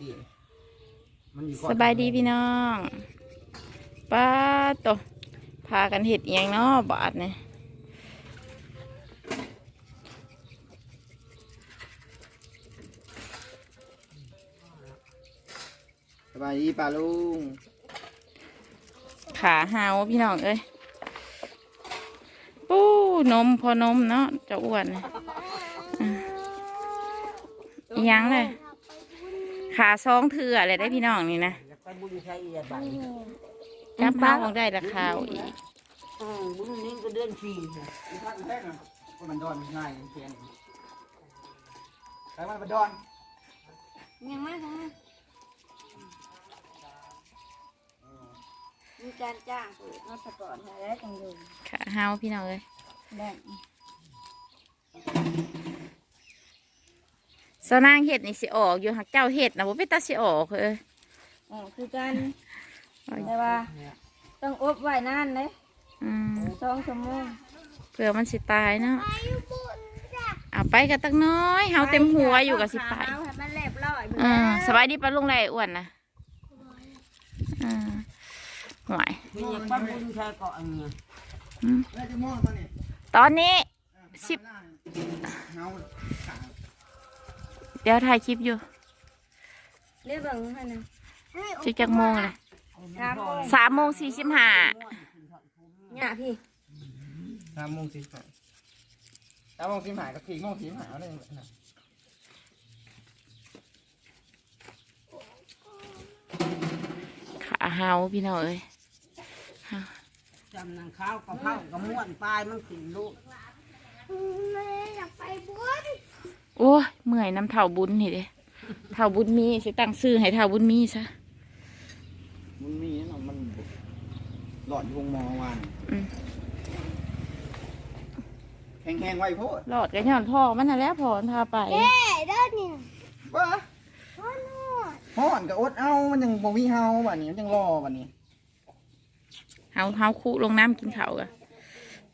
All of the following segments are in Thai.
กี้มันอยู่ก่อนสบายดีพี่น้องป้าโตพากันเห็ดอหยังเนาะบาทเนี่ยสบายดีป้าลุงขาหาวพี่น้องเอ้ยปู้นมพอนมเนาะเจะอ้วนเนี่ยอะอิหยังเลย ขาซองเถื่ออะไรได้พี่น้องนี่นะไปบุญใช้อีกบัดจับมาของได้ราคาอีกอืมบุญนี้ก็เดือนสี่ค่ะท่านแรกนะมันดอนง่ายเพียนไปมันมันดอนยังไม่ทั้งนั้นมีการจ้างเปิดมาสปอร์ตให้แล้วจังอยู่ขาหาวพี่น้องเอ้ยแบ่ สวนางเห็ดนี่สิออกอยู่หักเจ้าเห็ดนะบ่เป็นตาสิออกเอ้ยอ๋อคือกันแต่ว่า ต้องอบไว้นานเลยอืมสองชั่วโมงเผื่อมันสิตายเนาะเอาไปกันตักน้อยเฮาเต็มหัวอยู่กับสิไปเอาให้มันเรียบร้อยหมดอ่าแล้วสบายดีปะลุงไรอ้วนนะอ่าหวยเป็นอย่างป้าบุญใช้เกาะอันเนี้ยอืมแล้วจะมองตอนนี้ตอนนี้สิบเงาขาเดี๋ยวถ่ายคลิปอยู่เรียบร้อยให้นะสิบจักโมงเลยสามโมงสามโมงสี่สิบห้าเนี่ยพี่สามโมงสิบห้าสามโมงสิบห้ากับสี่โมงสิบห้าเลยนะขาเฮาพี่น้องเอ้ยจำนางข้าวกระเพรากระม้วนปลายมันขึ้นลูก โอ้ยเมื่อยน้ำเท่าบุญนี่เด้เท่าบุญมีสิตั้งซื้อให้เท่าบุญมีซะมันมีนะมันหลอดวงมอวันอืมแห้งๆไว้โพดหลอดกันย้อนพ่อมันน่ะแหล้วพอมันพาไปบ้าห่อนกับอดเอามันยังบ่มีเฮาบัดนี้มันยังรอบัดนี้เฮาเฮาคุลงน้ำกินข้าวกะ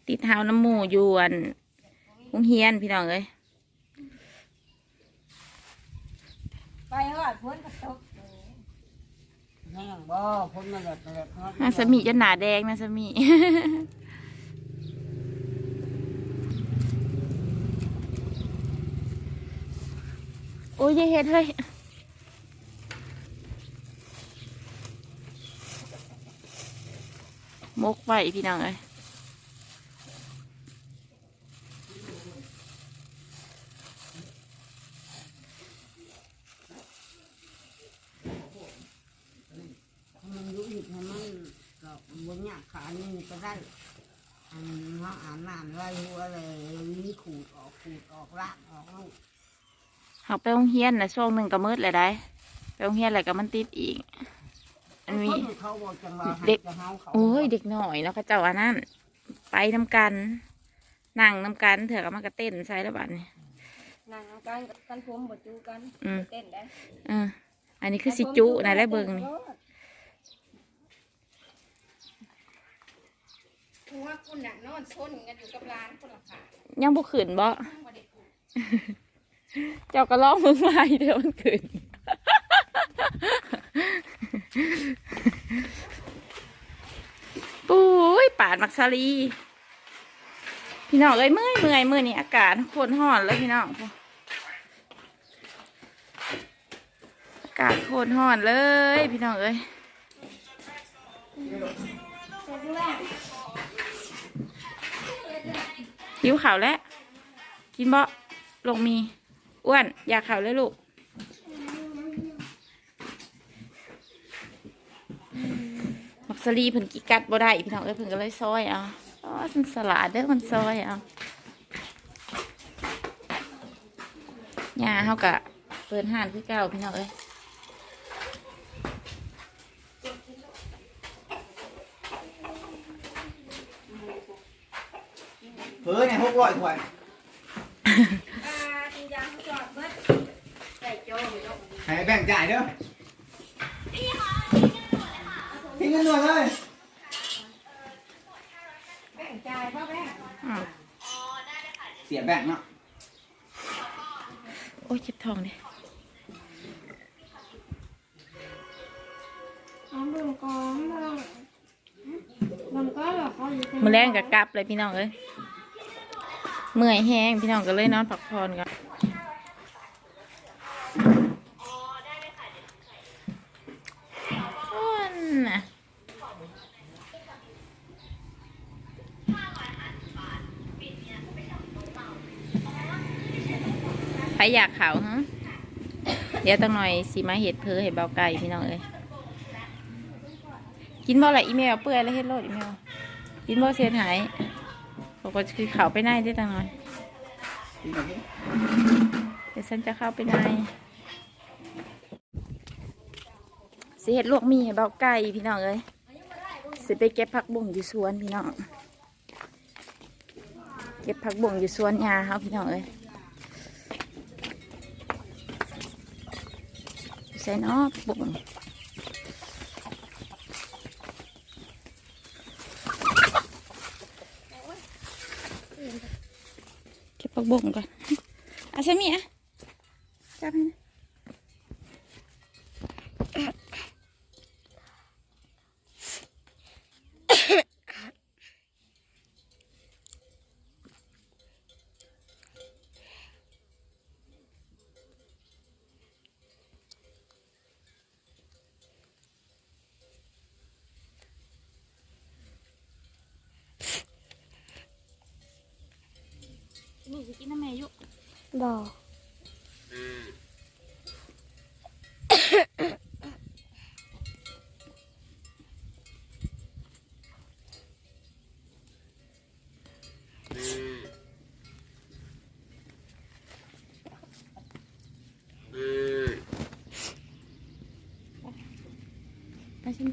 ติดเฮาน้ำหมูอยวนคงเฮียนพี่น้องเอ้ย ไปหอดพ้นกระตกแห้งบ่พ้นมาแบบแบบเนาะนาสมีจนหนาแดงนาสมี โอ้ยอยาเฮ็ดเฮ้ยมกไว้พี่น้องเอ้ย มันอยู่อีกให้มันก็บนหยาขานี่ก็ได้อันเขาอาบน้ำไล่หัวเลยวิขูดออกขูดออกลากออกลูกหักไปโรงเรียนนะช่วงหนึ่งก็มืดเลยได้ไปโรงเรียนอะไรก็มันติดอีก อันนี้คนเขาบอกจังว่าให้เด็กจะเฮาเขาโอ้ยเด็กหน่อยเนาะเขาเจ้าอันนั้นไปน้ำกันนั่งน้ำกันเถอะก็มันก็เต้นใส่แล้วบัดนี้นั่งเอากันกันผมบดจูกันอืมเต้นได้เอออันนี้คือสิจุนะและเบิงนี่ หัวคุณน่ะนอนชนกันอยู่กับร้านคนละค่ะยังบ่ขืนบ่เจ้าก็ร้องมึงมาอีเดี๋ยวมันขืนปุ้ยปาดมักซาลี พี่น้องเอ้ยเมื่อยเมื่อยมื่อนี่อากาศโคตรร้อนเลยพี่น้องอากาศโคตรร้อนเลย พี่น้องเอ้ย หิวข่าวแล้ว กินบ่ลงมีอ้วน อยากข่าวเลยลูกมักสลีเพิ่นกิกัดบ่ได้พี่น้องเอ้ยเพิ่นก็เลยซอยเอาอ๋อสันสลัดเด้อมันซอยเอาย่าเฮากะเปิดห้านคือเก่าพี่น้องเอ้ย เฮ้ยเนี่ยหกร้อยถ้วยอ่าจริงจังจอดเบิดใส่โจ้ยกให้แบ่งจ่ายเด้อทิ้งเงินหน่วยเลยแบ่งจ่ายพ่อแบ่งอืมเสียแบ่งเนาะโอ้ยเจ็บท้องเด้กองมันมันก็แบบเขาอยู่มือแรงกับกลับเลยพี่น้องเอ้ย เมื่อยแห้งพี่น้องก็เลยนอนพักผ่อนกันอ้วนะใครอยากเขาฮะเดี๋ยวตั้งหน่อยสีมาเห็ดเพอเห็ดเบาไก่พี่น้องเอ้ยกินบ่ละไรอีเมลเปื่อยแล้วเฮ็ดโลดอีเมลกินบ่เสียหาย กว่าคือเขาไปไหนได้ตังหน่อยเดี๋ยวฉันจะเข้าไปในสิเฮ็ดลวกมีให้เบาไก่พี่น้องเอ้ยสิไปเก็บผักบุ้งอยู่สวนพี่น้องเก็บผักบุ้งอยู่สวนยาเขาพี่น้องเอ้ยใส่เนอบุ้ง ปักบ่งก่อนอาใช่มีอะจับให้นะ สิกินน้ำแม่ยุบ่ไปชิม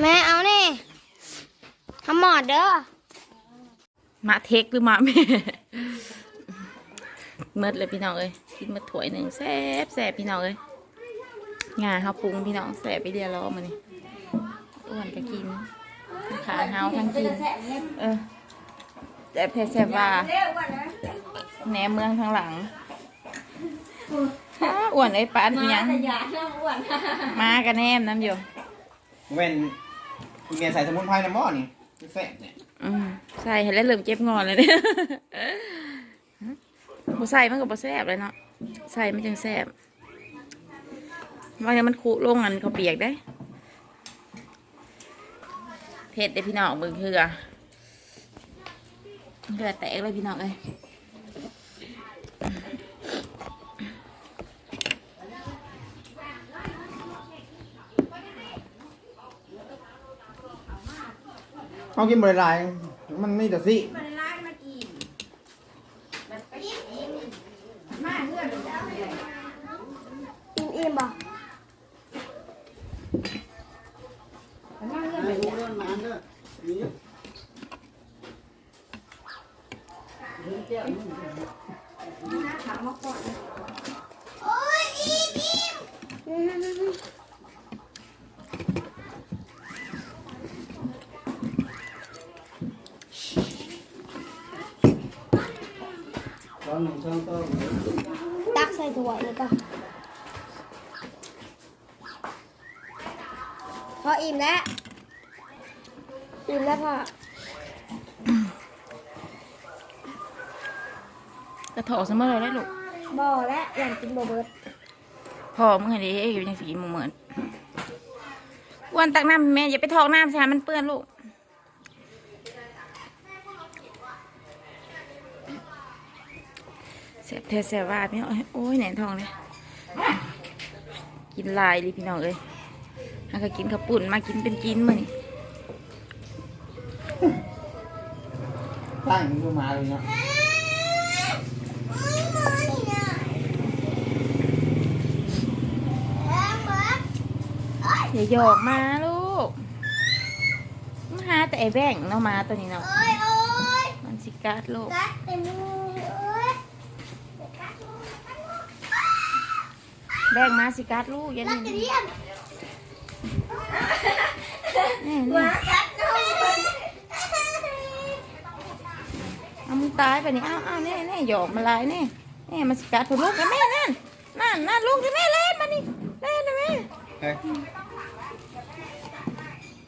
แม่เอานี่ทำหมอดเด้อมาเทคหรือมาแม่เมดเลยพี่น้องเอ้ยกินมาถ้วยหนึ่งแซ่บแซ่บพี่น้องเอ้ยงาเฮาปรุงพี่น้องแซ่บไปเดียวแล้วมานี่อ้วนก็กินขาเฮาทั้งกินเออแซ่บแท้แซ่บว่าแหนมเมืองทางหลังอ้าอ้วนไอ้ยปานอิหยังมากันแนมน้ำอยู่เว้น อีเมียใส่สมุนไพรในหม้อนี่แซ่บเนี่ยอืมใส่ให้แล้วเริ่มเจ็บงอนเลยเนี่ยบ่ใส่มันก็บ่แซ่บเลยเนาะใส่มันจังแซ่บว่าเนี่ยมันคุลงอันเขาเปียกได้เผ็ดได้พี่น้องเบิ่งเหือเหือแตกเลยพี่น้องเอ้ย เขากินบริลายมันไม่แต่สิอิ่มอิ่มบ่ตอนหนึ่งช่องต้ ตักใส่ถ้วยเลยก็พออิ่มแล้ว อิ่มแล้วพ่อ กระโถเสมอเลยได้ลูกบ่อแล้วอยากกินบ่เบิดพ่อมึงเห็นดิเอ้ยยังสีมึงเหมือนอ้วนตักน้ำแม่อย่าไปทอกน้ำใช่มันเปื้อนลูก แสบแท้แสบว่าพี่น้องเอ้ยโอ้ยแหนนทองเลยกินลายเลยพี่น้องเอ้ยแล้วก็กินข้าวปุ่นมากินเป็นกินมานี่ตั้งขึ้นมาเลยเนาะอย่าหยอกมาลูกมาหาแต่ไอ้แบ่งเนาะมาตัวนี้เนาะมันสิกัดลูกแบ่งมาสิกัดลูกอยันนี่นี่นี่เอามึงตายไปนี่เอาเอาแน่แน่หยอกมาลายแน่แน่มันสิกัดถูกลูกกันแม่นั่นนั่นนั่นลูกที่แม่เล่นมานี่เล่นนะแม่เฮ้ย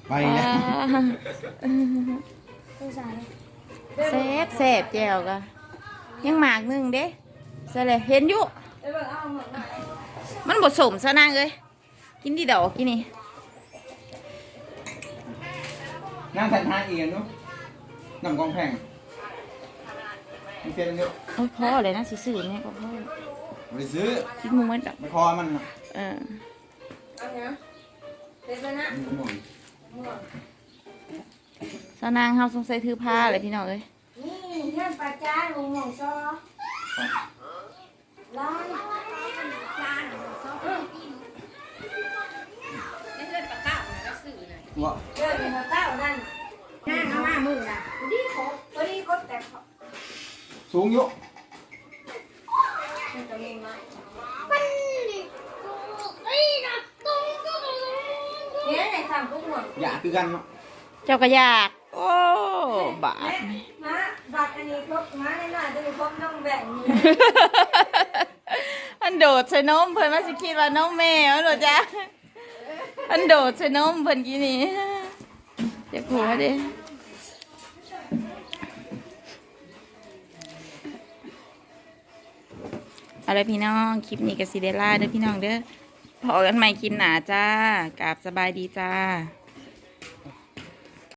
ไปอ่าแล้วเซฟเซฟแจวกะยังหมากหนึ่งเด้ใช่เลยเห็นอยู่ มันบดสมซะนางเลยกินดีดอกกินนี่นั่งแทนทางอีกเนาะนำกองแพงมีเฟียนเยอะโอ้ยพ่อเลยนะสิสื่อเนี่ยก็พ่อไปซื้อคิดมึงมันแบบไม่พอมันน่ะเออมันก็หมดซะนางเฮาสงสัยถือผ้าเลยพี่น้องเอ้ยนี่เรื่องปลาจ้าลุงหมองซอร้านจานซอ ว่าเรื่องเงินเต้านั่นหน้าเขามามึงน่ะดีครบพอดีครบแต่สูงอยู่เนี่ยไหนสั่งพวกหมดอยากคือกันเนาะเจ้าก็อยาก โอ้บาทมาบัตรอันนี้ครบมาแน่นอนจะมีครบน้องแบ่งนี่อันโดดใส่นมเพิ่นมาสิคิดว่าน้องแมวเหรอจ๊ะ อันโดดใส่นมเพิ่นกี่นี่อยากหัวเด้เอาละพี่น้องคลิปนี้กับซีเดล่าเด้อพี่น้องเด้อพอกันใหม่คลิปหนาจ้ากราบสบายดีจ้า